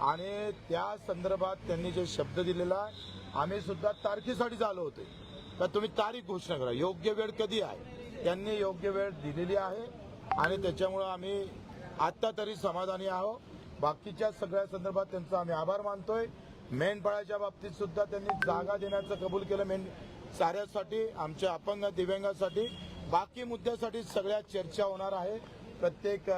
आणि त्या संदर्भात त्यांनी जे शब्द दिलेला आहे आम्ही सुद्धा तारखेसाठी आलो होते. तर तुम्ही तारीख घोषणा करा. योग्य वेळ कधी आहे? त्यांनी योग्य वेळ दिलेली आहे आणि त्याच्यामुळं आम्ही आत्ता तरी समाधानी आहोत. बाकीच्या सगळ्या संदर्भात त्यांचा आम्ही आभार मानतोय. मेंढपाळाच्या बाबतीत सुद्धा त्यांनी जागा देण्याचं कबूल केलं. मेंढ साऱ्यासाठी आमच्या अपंग दिव्यांगासाठी. बाकी मुद्द्यासाठी सगळ्या चर्चा होणार आहे. प्रत्येक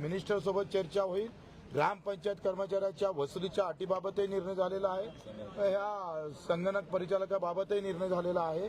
मिनिस्टर सोबत चर्चा होईल. ग्रामपंचायत कर्मचाऱ्याच्या वसुलीच्या अटीबाबतही निर्णय झालेला आहे. ह्या संगणक परिचालकाबाबतही निर्णय झालेला आहे.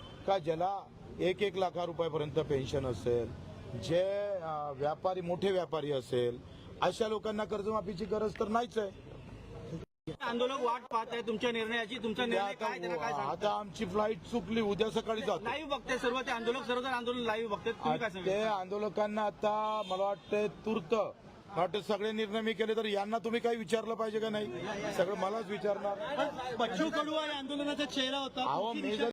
का ज्याला एक एक लाखा रुपयापर्यंत पेन्शन असेल जे व्यापारी मोठे व्यापारी असेल अशा लोकांना कर्जमाफीची गरज तर नाहीच आहे. आंदोलक वाट पाहत आहे तुमच्या निर्णयाची तुमचा निर्णय काय काय आता सांगता? आता आमची फ्लाईट चुकली उद्या सकाळी जातो. लाईव्ह बघते सर्व ते आंदोलक सर्व जण आंदोलन लाईव्ह तुम्ही काय ते आंदोलकांना आता मला वाटतं तूर्त मला वाटतं सगळे निर्णय मी केले तर यांना तुम्ही काही विचारलं पाहिजे का नाही? सगळं मलाच विचारणार. बच्चू कडू या आंदोलनाचा चेहरा होता. अहो तुमची मी दिशा जर